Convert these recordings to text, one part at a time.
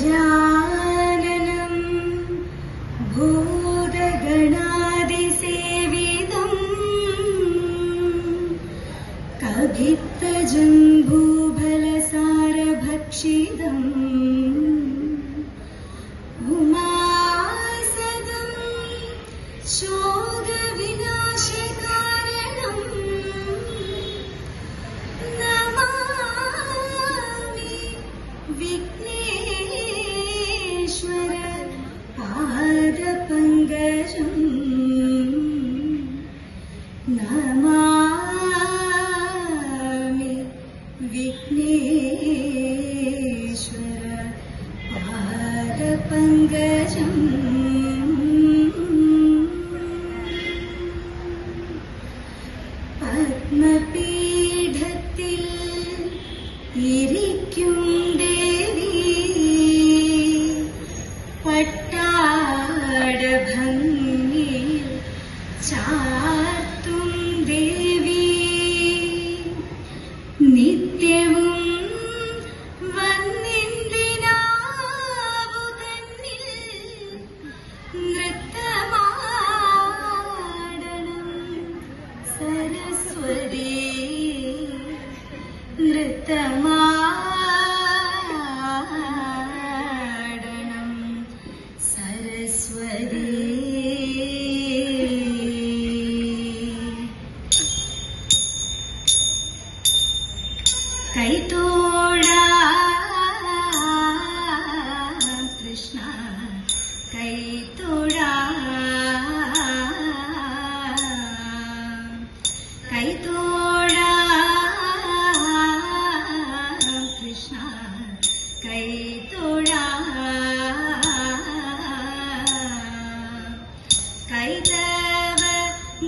जाननम् भूतगणादिसेविदम् कहितजम्भूलसार Uma 歌唱 baby.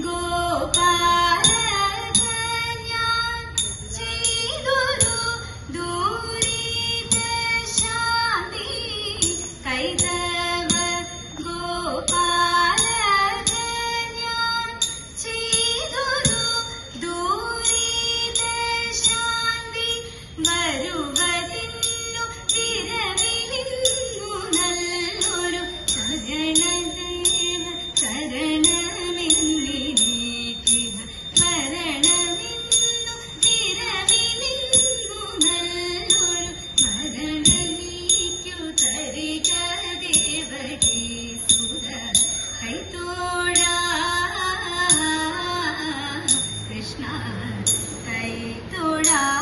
Gopal छोड़ा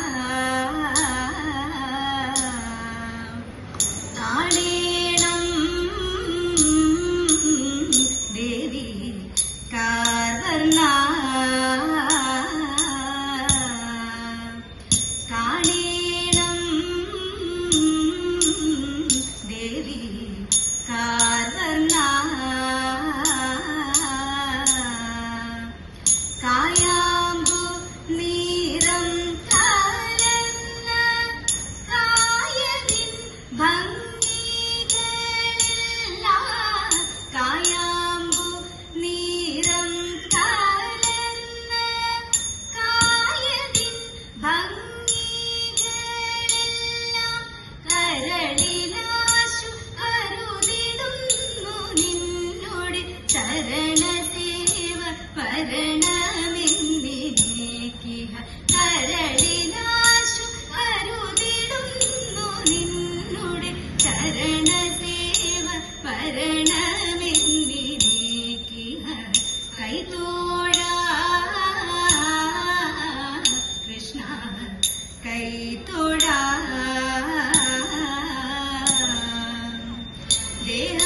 ശരണമെന്നിരിക്കുക കൈതോഴ കൃഷ്ണ കൈതോഴ ദേഹ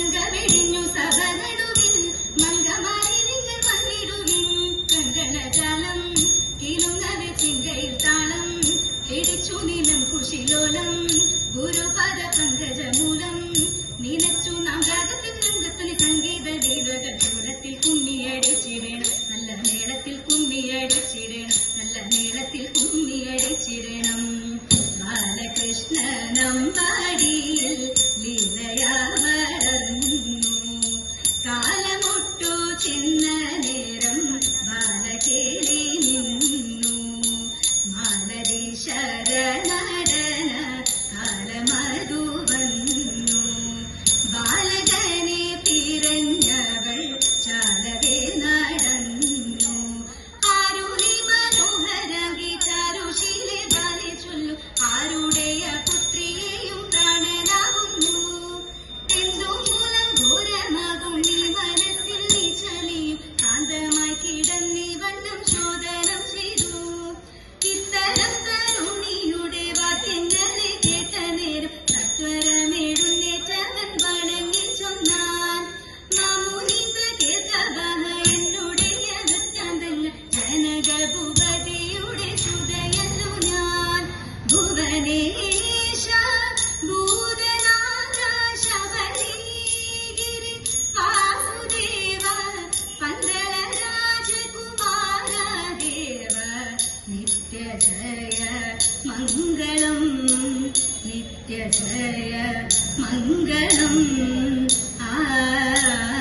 തങ്ക വെടിഞ്ഞു സ ചെന്ന നേരം ബാലകേളി നിന്നു. മാലരീശര മംഗളം നിത്യജയ മംഗളം. ആ